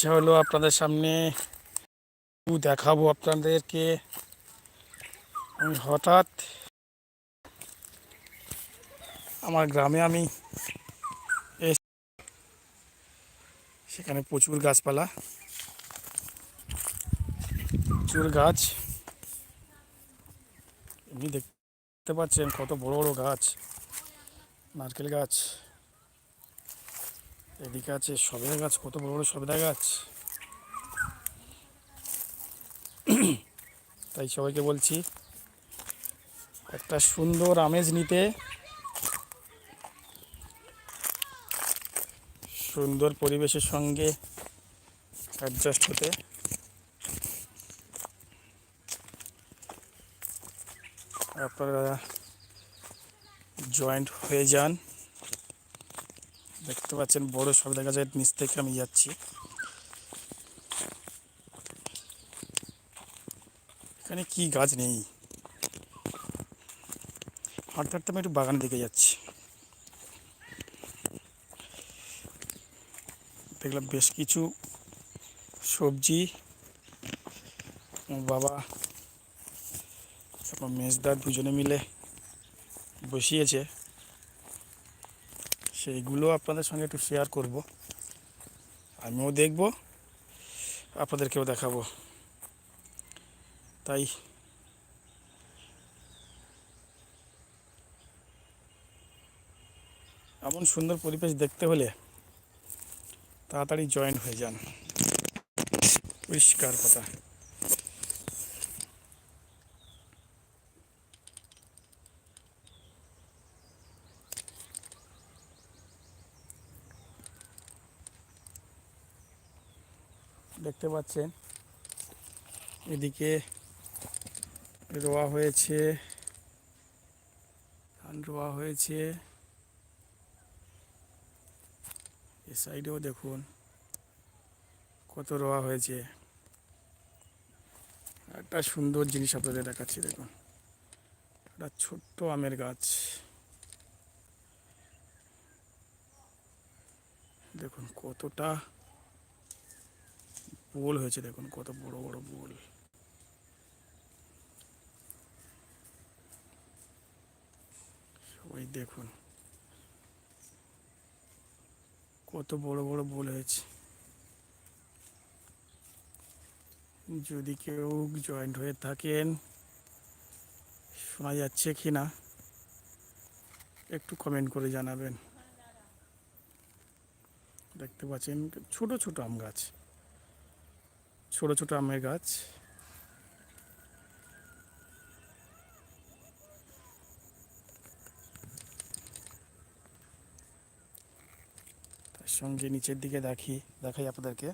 ইচ্ছা হলো আপনাদের সামনে দেখাবো আপনাদেরকে। আমি হঠাৎ আমার গ্রামে আমি সেখানে প্রচুর গাছপালা। প্রচুর গাছ। এমনি দেখতে পাচ্ছেন কত বড় বড় গাছ, নারকেল গাছ। এদিকে আছে সবেদা গাছ, কত বড় বড় সবেদা গাছ। তাই সবাইকে বলছি, একটা সুন্দর আমেজ নিতে, সুন্দর পরিবেশের সঙ্গে অ্যাডজাস্ট হতে। আপনারা জয়েন্ট হয়ে যান। দেখতে পাচ্ছেন, বড় সব দেখা যায়, নিচ থেকে আমি যাচ্ছি। এখানে কি গাছ নেই? হাঁটতে হাঁটতে আমি একটু বাগান দিকে যাচ্ছি। দেখলাম বেশ কিছু সবজি বাবা আমার মেজদা দুজনে মিলে বসিয়েছে। সেইগুলো আপনাদের সঙ্গে একটু শেয়ার করব। আমিও দেখব, আপনাদেরকেও দেখাবো। তাই এমন সুন্দর পরিবেশ দেখতে হলে তাড়াতাড়ি জয়েন হয়ে যান। পরিষ্কার কথা। দেখতে পাচ্ছেন। এদিকে রোয়া হয়েছে। ধান রোয়া হয়েছে। এ সাইডেও দেখুন কত রোয়া হয়েছে। একটা সুন্দর জিনিস আপনাদের দেখাচ্ছি, দেখুন। একটা ছোট্ট আমের গাছ। দেখুন কতটা বোল হয়েছে দেখুন, কত বড় বড় বোল সবাই দেখুন, কত বড় বড় বোল হয়েছে। যদি কেউ জয়েন্ট হয়ে থাকেন, শোনা যাচ্ছে কি না, একটু কমেন্ট করে জানাবেন। দেখতে পাচ্ছেন, ছোট ছোট আম গাছ। ছোট ছোট আমের গাছ। তার সঙ্গে নিচের দিকে দেখি, দেখাই আপনাদেরকে।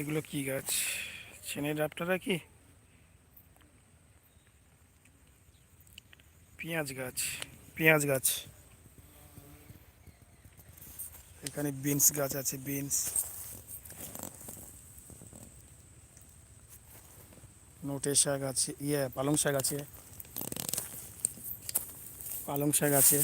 এগুলো কি গাছ? চেনের আপনারা কি? পেঁয়াজ গাছ পেঁয়াজ গাছ। এখানে বিনস গাছ আছে, বিনস। নোটে শাক আছে ইয়ে পালং শাক আছে। পালং শাক আছে।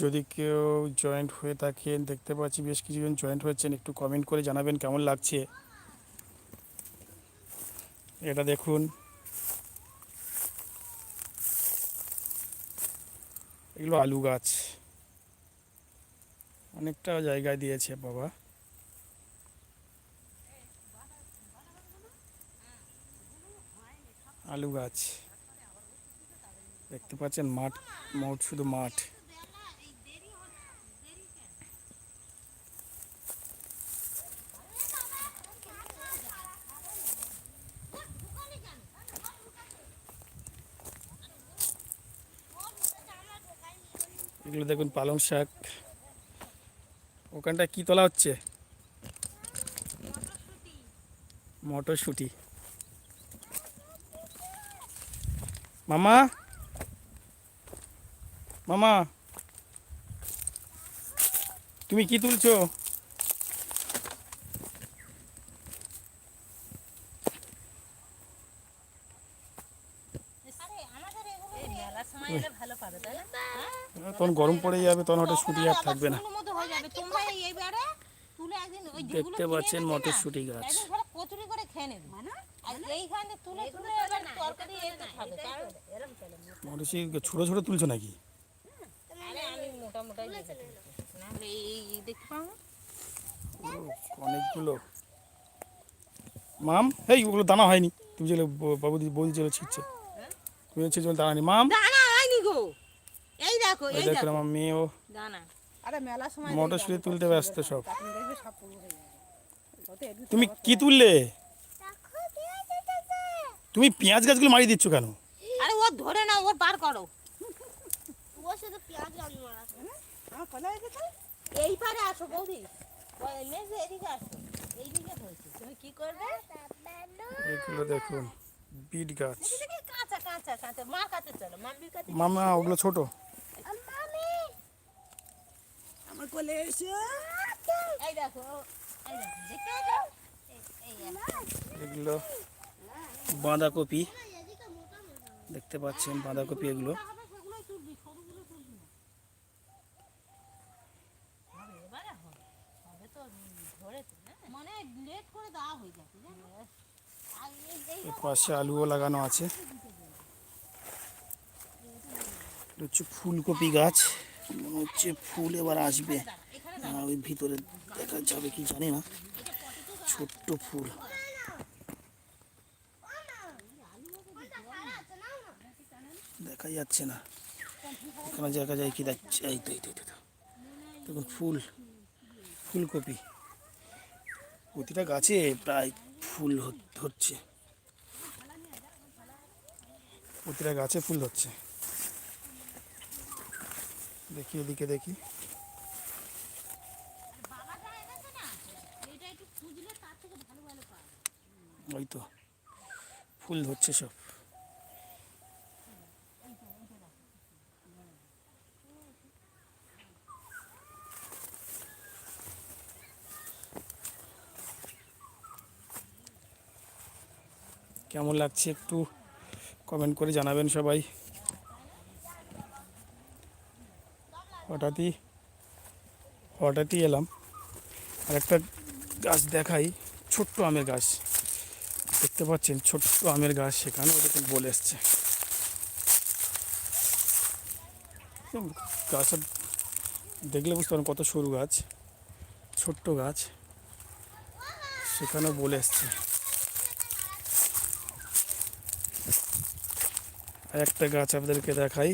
যদি কেউ জয়েন্ট হয়ে থাকেন, দেখতে পাচ্ছি বেশ কিছুজন জয়েন্ট হয়েছেন, একটু কমেন্ট করে জানাবেন কেমন লাগছে। এটা দেখুন। এগুলো আলু গাছ। অনেকটা জায়গায় দিয়েছে বাবা। আলু গাছ। দেখতে পাচ্ছেন মাঠ মোট শুধু মাঠ। এগুলো দেখুন পালং শাক। ওখানটা কি তোলা হচ্ছে? মটরশুঁটি। মামা? মামা? তুমি কি তুলছো এলে ভালো পাবে তাই না তখন গরম পড়ে যাবে, তখন হয়তো শুটি আর থাকবে না। দেখতে পাচ্ছেন মটরশুঁটি গাছ। মটরশুঁটি ছোটো ছোটো তুলছো নাকি? অনেকগুলো। মাম, এই ওগুলো দানা হয়নি। তুমি যেগুলো ব- বাবুদি বৌদি যেগুলো ছিটছে তুমি হচ্ছে দানা হয়নি। মাম। দানা হয়নি গো। এই দেখো এই দেখো আমার মেয়েও দানা আরে মেলা সময় মটরশুঁটি তুলতে ব্যস্ত সব। হয়ে তুমি কি তুললে? তুমি পেঁয়াজ গাছগুলো মারিয়ে দিচ্ছ কেন? আরে ও ধরে না ও বার করো। আমার কোথায় গেছে এই পারে আসো বৌদি। এদিকে আসো। এইদিকে হয়েছে তুমি কি করবে? এগুলো দেখুন বিট গাছ। কাঁচা কাঁচা কাঁচা। মা কাছে চলো মাম্মির কাছে মামা ওগুলো ছোট। আমার কোলে এসে। এই দেখো এই দেখো দেখতে পাচ্ছ? এই এই এগুলো বাঁধাকপি। দেখতে পাচ্ছেন বাঁধাকপি এগুলো। মানে হয়ে পাশে আলুও লাগানো আছে। এটা হচ্ছে ফুলকপি গাছ। মনে হচ্ছে ফুল এবার আসবে। ওই ভিতরে দেখা যাবে কি জানি না। ছোট্ট ফুল। দেখা যাচ্ছে না। এখানে দেখা যায় কি যাচ্ছে এই তো এই তো। দেখুন ফুল, ফুলকপি। প্রতিটা গাছে প্রায় ফুল হচ্ছে। প্রতিটা গাছে ফুল হচ্ছে। দেখি, এদিকে দেখি। ওই তো, ফুল ধরছে সব। কেমন লাগছে একটু কমেন্ট করে জানাবেন সবাই। হঠাৎই হঠাৎই এলাম। আর একটা গাছ দেখাই, ছোট্ট আমের গাছ। দেখতে পাচ্ছেন, ছোট্ট আমের গাছ সেখানেও দেখুন বলে এসছে। গাছটা দেখলে বুঝতে পারেন কত সরু গাছ, ছোট্ট গাছ, সেখানেও বলে এসছে। একটা গাছ আপনাদেরকে দেখাই।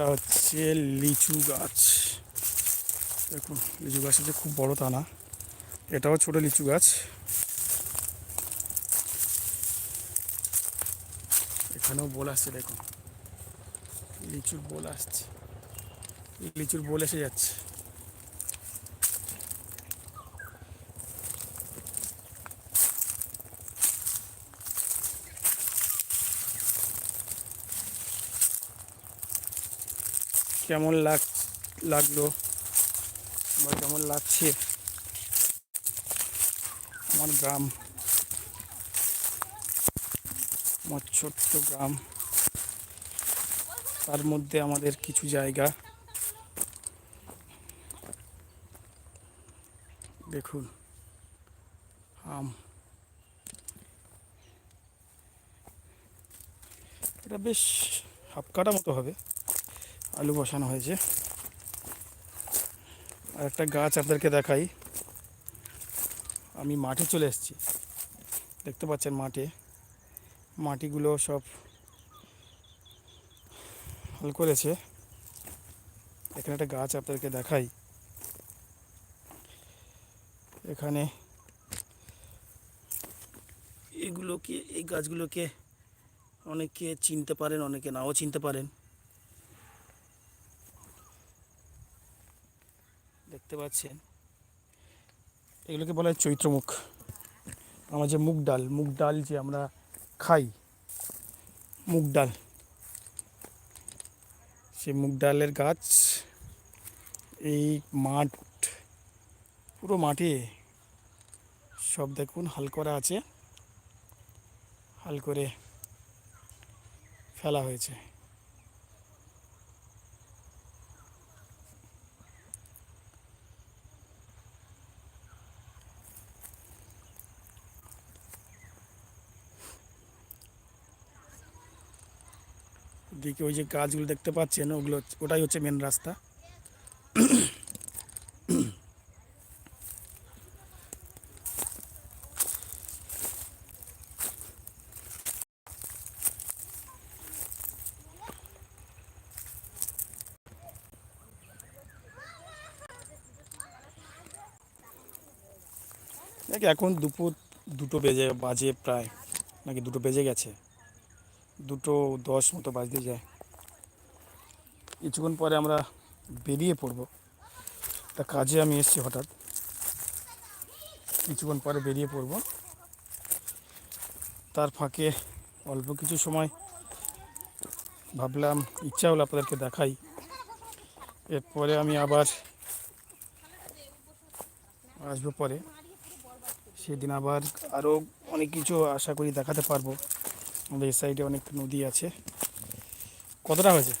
এটা হচ্ছে লিচু গাছ। দেখুন, লিচু গাছ হচ্ছে খুব বড় তা না। এটাও ছোট লিচু গাছ। এখানেও বোল আসছে, দেখুন। লিচুর বোল আসছে। লিচুর বোল এসে যাচ্ছে। কেমন লাগ, লাগল বা কেমন লাগছে? আমার গ্রাম। আমার ছোট্ট গ্রাম। তার মধ্যে আমাদের কিছু জায়গা। দেখুন, আম। এটা বেশ হাফ কাটা মতো হবে। আলু বসানো হয়েছে। আর একটা গাছ আপনাদেরকে দেখাই। আমি মাঠে চলে এসেছি। দেখতে পাচ্ছেন মাঠে। মাটিগুলো সব হাল করেছে। এখানে একটা গাছ আপনাদেরকে দেখাই। এখানে এগুলোকে, এই গাছগুলোকে অনেকে চিনতে পারেন, অনেকে নাও চিনতে পারেন। দেখতে পাচ্ছেন। এগুলোকে বলা হয় চৈত্রমুখ। আমার যে মুগ ডাল মুগ ডাল যে আমরা খাই, মুগ ডাল। সেই মুগ ডালের গাছ, এই মাঠ, পুরো মাঠে সব দেখুন হাল করা আছে। হাল করে ফেলা হয়েছে। দিকে ওই যে গাছগুলো দেখতে পাচ্ছেন, ওগুলো ওটাই হচ্ছে মেন রাস্তা। দেখ এখন দুপুর দুটো বেজে, বাজে প্রায়, নাকি দুটো বেজে গেছে? দুটো দশ মতো বাজতে যায়। কিছুক্ষণ পরে আমরা বেরিয়ে পড়ব। তা কাজে আমি এসেছি হঠাৎ। কিছুক্ষণ পরে বেরিয়ে পড়ব। তার ফাঁকে অল্প কিছু সময় ভাবলাম, ইচ্ছা হলো আপনাদেরকে দেখাই। এরপরে আমি আবার আসব পরে। সেদিন আবার আরও অনেক কিছু আশা করি দেখাতে পারব। আমাদের এই সাইডে অনেক নদী আছে। কতটা হয়েছে?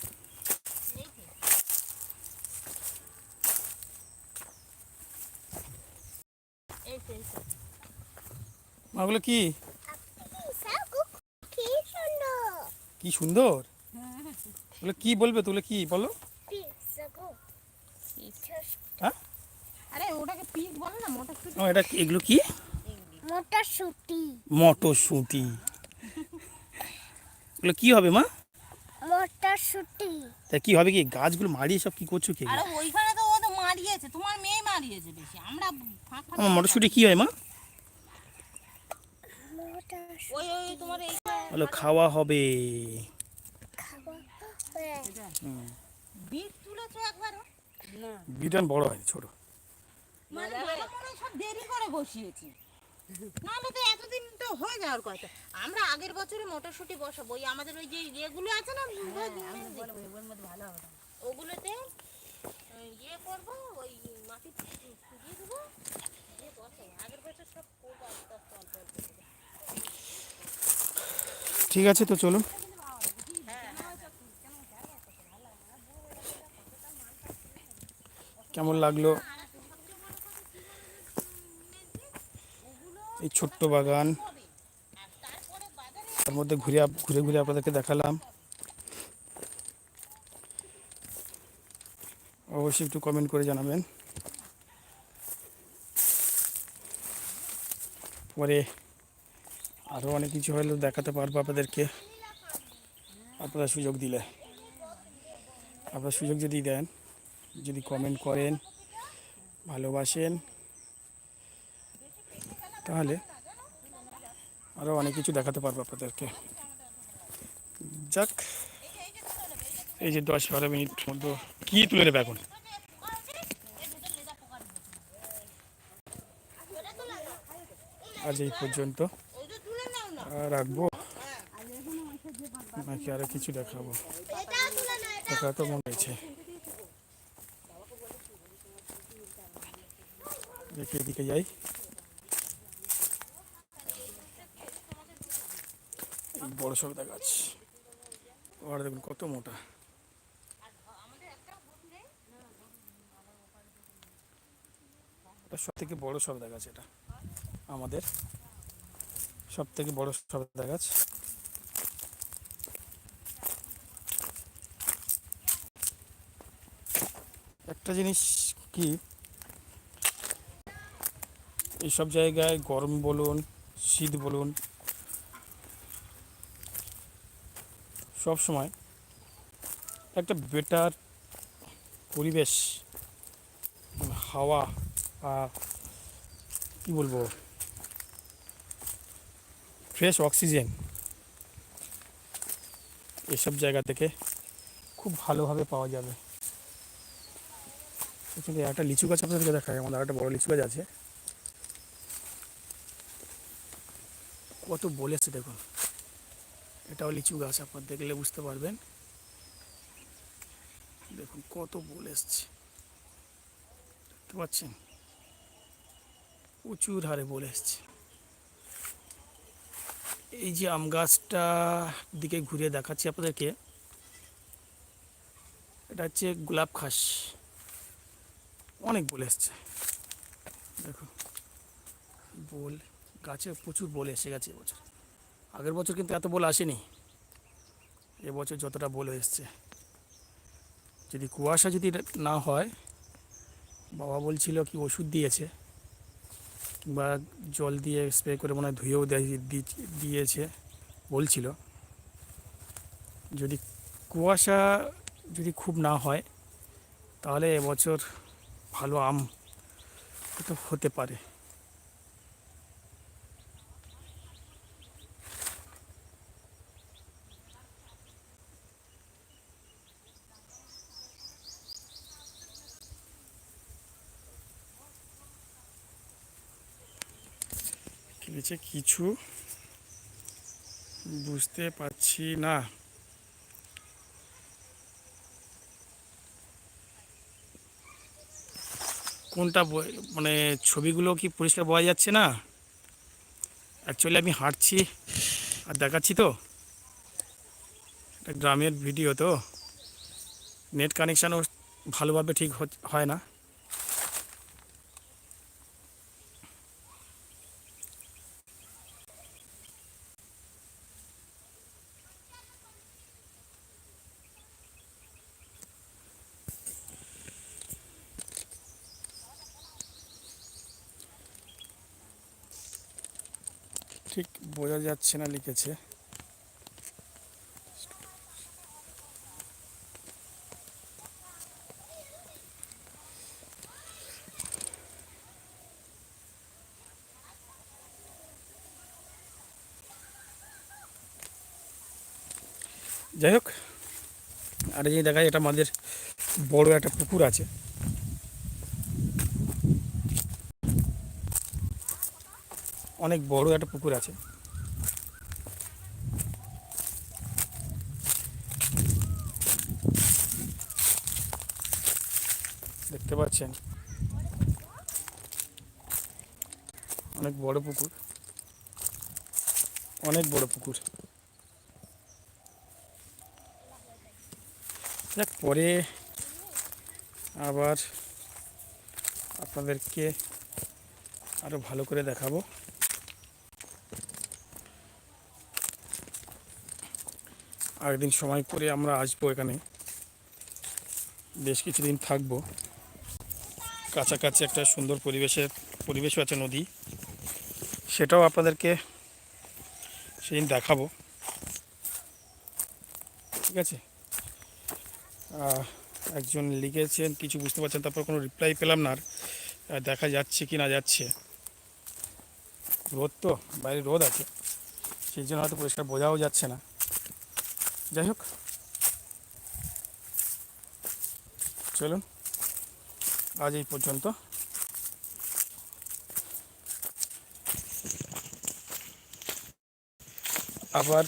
ওগুলো কি? কি সুন্দর? কি সুন্দর ওগুলো কি বলবে তুলে কি? বলো। হ্যাঁ? আরে ওটাকে পিক বলে না মটরশুটি। ও এটা এগুলো কি? মোটা সুটি মটরশুঁটি। এগুলো কি হবে মা? মোটা সুটি তা কি হবে কি? গাছগুলো মারিয়ে সব কি করছ কি? আরে ওইখানে তো ও তো মারিয়েছে তোমার মেয়ে মারিয়েছে বেশি। আমরা ফাঁক ফাঁক আমার মটরশুঁটি কি হয় মা? ওই ওই তোমার এই বলো খাওয়া হবে। খাওয়া বিট তুলেছো একবারও? না বিটান বড় হয় ছোট। মানে সব দেরি করে বসিয়েছে। নাহলে তো এতদিন তো হয়ে যাওয়ার কথা। আমরা আগের বছরে মটরশুঁটি বসাবো। ওই আমাদের ওই যে ইয়েগুলো আছে না ওগুলোতে ইয়ে করব ওই মাটি দিয়ে দেবো দিয়ে বসাবো। আগের বছর সব করব আস্তে আস্তে অল্প অল্প ঠিক আছে তো চলুন। কেমন লাগল? এই ছোট্ট বাগান। তার মধ্যে ঘুরে ঘুরে ঘুরে আপনাদেরকে দেখালাম। অবশ্যই একটু কমেন্ট করে জানাবেন। পরে আরও অনেক কিছু হলেও দেখাতে পারব আপনাদেরকে। আপনারা সুযোগ দিলে। আপনারা সুযোগ যদি দেন, যদি কমেন্ট করেন, ভালোবাসেন তাহলে আরও অনেক কিছু দেখাতে পারব আপনাদেরকে। যাক, এই যে দশ বারো মিনিট মধ্যে কী তুলে নেবে এখন? আজ এই পর্যন্ত। রাখব? নাকি আরও কিছু দেখাবো? দেখা তো মনে হয়েছে। দেখি এদিকে যাই এই বড় সবদা গাছ ওর দেখুন কত মোটা। সব থেকে বড় সবদা গাছ এটা। আমাদের সব থেকে বড় সবদা গাছ একটা জিনিস কি? এইসব জায়গায় গরম বলুন, শীত বলুন সব সময় একটা বেটার পরিবেশ মানে হাওয়া বা কী বলব ফ্রেশ অক্সিজেন এসব জায়গা থেকে খুব ভালোভাবে পাওয়া যাবে। একটা লিচু গাছ আপনাদেরকে দেখায় আমাদের একটা বড় লিচু গাছ আছে। কত বলেছে দেখুন। এটাও লিচু গাছ আপনার দেখলে বুঝতে পারবেন। দেখুন কত বল এসছে। দেখতে পাচ্ছেন? প্রচুর হারে বল এসছে। এই যে আম গাছটা দিকে ঘুরে দেখাচ্ছি আপনাদেরকে। এটা হচ্ছে গোলাপ খাস। অনেক বলে এসছে। দেখো বল গাছে প্রচুর বোল এসে গেছে এবছর। আগের বছর কিন্তু এত বোল আসেনি। এবছর যতটা বোল এসছে। যদি কুয়াশা যদি না হয়, বাবা বলছিল কি ওষুধ দিয়েছে, কিংবা জল দিয়ে স্প্রে করে মনে হয় ধুয়েও দেয়- দিয়েছে বলছিল। যদি কুয়াশা যদি খুব না হয়, তাহলে এবছর ভালো আম হতে পারে। লিখেছে কিছু বুঝতে পারছি না। কোনটা মানে ছবিগুলো কি পরিষ্কার বোঝা যাচ্ছে না? অ্যাকচুয়ালি আমি হাঁটছি আর দেখাচ্ছি তো। গ্রামের ভিডিও তো। নেট কানেকশানও ভালোভাবে ঠিক হয় না। ঠিক বোঝা যাচ্ছে না লিখেছে। যাই হোক, আর এই যে দেখা যায় এটা আমাদের বড় একটা পুকুর আছে। অনেক বড় একটা পুকুর আছে। দেখতে পাচ্ছেন? অনেক বড় পুকুর। অনেক বড় পুকুর। যাক, পরে আবার আপনাদেরকে আরও ভালো করে দেখাবো। আরেকদিন সময় করে আমরা আসব এখানে। বেশ কিছুদিন থাকব। কাছাকাছি একটা সুন্দর পরিবেশের পরিবেশও আছে নদী। সেটাও আপনাদেরকে সেদিন দেখাবো। ঠিক আছে? একজন লিখেছেন, কিছু বুঝতে পারছেন, তারপর কোনো রিপ্লাই পেলাম না আর। দেখা যাচ্ছে কি না যাচ্ছে। রোদ তো, বাইরে রোদ আছে। সেই জন্য হয়তো পরিষ্কার বোঝাও যাচ্ছে না। যাই হোক চলুন আজ এই পর্যন্ত। আবার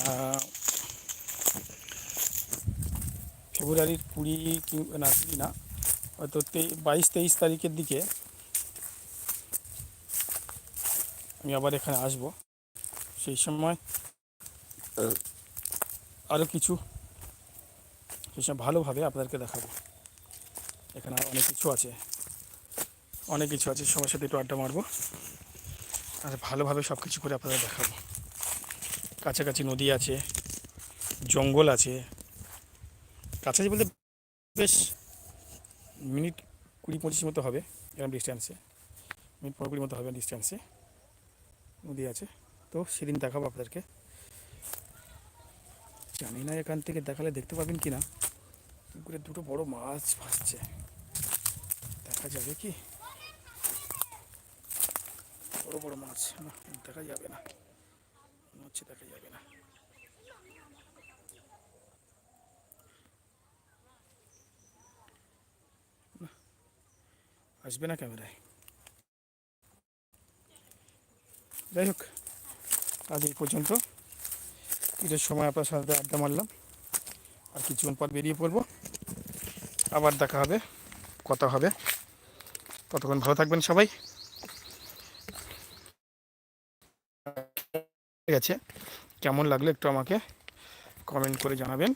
আহ, ফেব্রুয়ারির কুড়ি কি- না কুড়ি না হয়তো তেই বাইশ তেইশ তারিখের দিকে আমি আবার এখানে আসব। সেই সময় আরও কিছু সময় ভালোভাবে আপনাদেরকে দেখাবো। এখানে আর অনেক কিছু আছে। অনেক কিছু আছে, সবার সাথে একটু আড্ডা মারবো। আর ভালোভাবে সব কিছু করে আপনাদের দেখাবো। কাছাকাছি নদী আছে, জঙ্গল আছে। কাছাকাছি বলতে বেশ মিনিট কুড়ি পঁচিশ মতো হবে এরকম ডিস্টেন্সে মিনিট পনেরো কুড়ি মতো হবে ডিস্টেন্সে নদী আছে। তো সেদিন দেখাবো আপনাদেরকে। জানি না এখান থেকে দেখালে দেখতে পাবেন কি না পুকুরে দুটো বড় মাছ ভাসছে। দেখা যাবে কি? বড় বড় মাছ। না, দেখা যাবে না। মনে হচ্ছে দেখা যাবে না, আসবে না ক্যামেরায়। যাই হোক। আজ এই পর্যন্ত। ঈদের সময় আপনার সাথে আড্ডা মারলাম। আর কিছুক্ষণ পর বেরিয়ে পড়ব। আবার দেখা হবে, কথা হবে। ততক্ষণ ভালো থাকবেন সবাই। ঠিক আছে। কেমন লাগল একটু আমাকে কমেন্ট করে জানাবেন।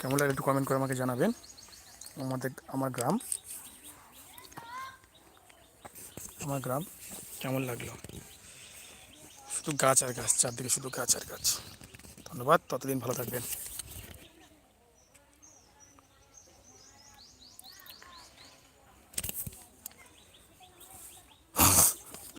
কেমন লাগল একটু কমেন্ট করে আমাকে জানাবেন। আমাদের, আমার গ্রাম। আমার গ্রাম কেমন লাগল? শুধু গাছ আর গাছ চারদিকে শুধু গাছ আর গাছ। ধন্যবাদ ততদিন ভালো থাকবেন।